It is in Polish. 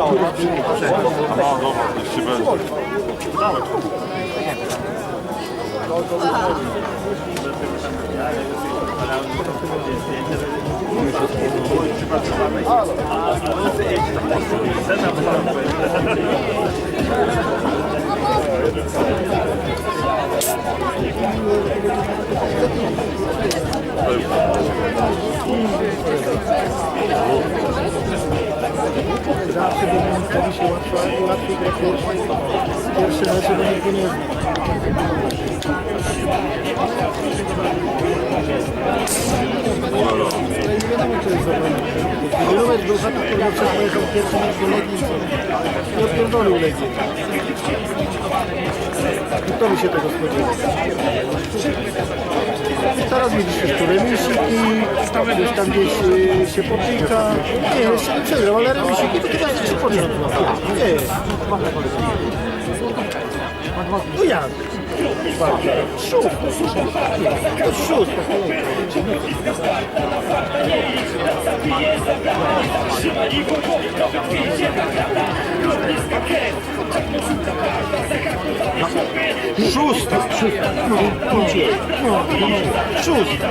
Je. Thank you. Zawsze Dominikowi się łatwo, łatwiej gra pierwszy, pierwszy mecz, bo nikt nie zna. Ale nie wiadomo, co jest zawodnik. Wielu mecz był taki, który na przykład pojechał pierwszy mecz do Legii i co? Odpierdolił Legii. I kto by się tego spodziewał? Teraz widzisz już tu remisiki, gdzieś tam gdzieś y, się potyka. Nie, jeszcze nie przegrał, ale remisiki to chyba jeszcze podjął. Nie. No jak? Szut. To szut. Szósta. Szósta.